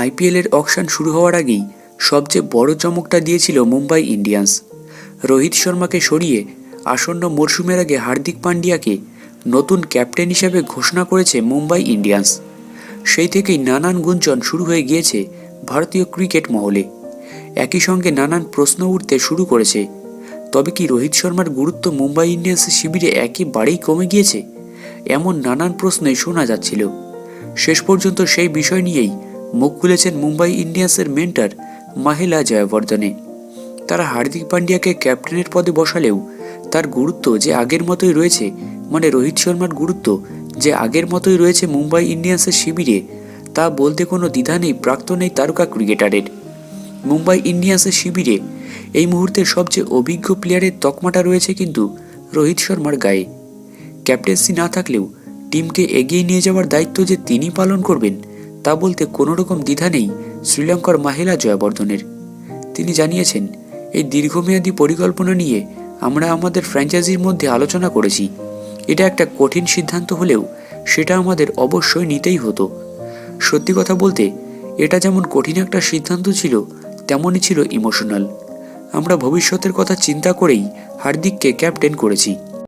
আইপিএলের অকশন শুরু হওয়ার আগেই সবচেয়ে বড় চমকটা দিয়েছিল মুম্বাই ইন্ডিয়ান্স। রোহিত শর্মাকে সরিয়ে আসন্ন মরশুমের আগে হার্দিক পান্ডিয়াকে নতুন ক্যাপ্টেন হিসেবে ঘোষণা করেছে মুম্বাই ইন্ডিয়ান্স। সেই থেকেই নানান গুঞ্জন শুরু হয়ে গিয়েছে ভারতীয় ক্রিকেট মহলে। একই সঙ্গে নানান প্রশ্ন উঠতে শুরু করেছে, তবে কি রোহিত শর্মার গুরুত্ব মুম্বাই ইন্ডিয়ান্সের শিবিরে একেবারেই কমে গিয়েছে? এমন নানান প্রশ্নই শোনা যাচ্ছিল। শেষ পর্যন্ত সেই বিষয় নিয়েই মুখ খুলেছেন মুম্বাই ইন্ডিয়ান্সের মেন্টার মাহিলা জয়বর্ধনে। তারা হার্দিক পান্ডিয়াকে ক্যাপ্টেনের পদে বসালেও তার গুরুত্ব যে আগের মতোই রয়েছে মানে রোহিত শর্মার গুরুত্ব যে আগের মতোই রয়েছে মুম্বাই ইন্ডিয়ান্সের শিবিরে, তা বলতে কোনো দ্বিধা নেই প্রাক্তন এই তারকা ক্রিকেটারের। মুম্বাই ইন্ডিয়ান্সের শিবিরে এই মুহূর্তে সবচেয়ে অভিজ্ঞ প্লেয়ারের তকমাটা রয়েছে কিন্তু রোহিত শর্মার গায়ে। ক্যাপ্টেন্সি না থাকলেও টিমকে এগিয়ে নিয়ে যাওয়ার দায়িত্ব যে তিনি পালন করবেন তা বলতে কোনো রকম দ্বিধা নেই শ্রীলঙ্কার মাহিলা জয়াবর্ধনের। তিনি জানিয়েছেন, এই দীর্ঘমেয়াদী পরিকল্পনা নিয়ে আমরা আমাদের ফ্র্যাঞ্চাইজির মধ্যে আলোচনা করেছি। এটা একটা কঠিন সিদ্ধান্ত হলেও সেটা আমাদের অবশ্যই নিতেই হতো। সত্যি কথা বলতে, এটা যেমন কঠিন একটা সিদ্ধান্ত ছিল, তেমনই ছিল ইমোশনাল। আমরা ভবিষ্যতের কথা চিন্তা করেই হার্দিককে ক্যাপ্টেন করেছি।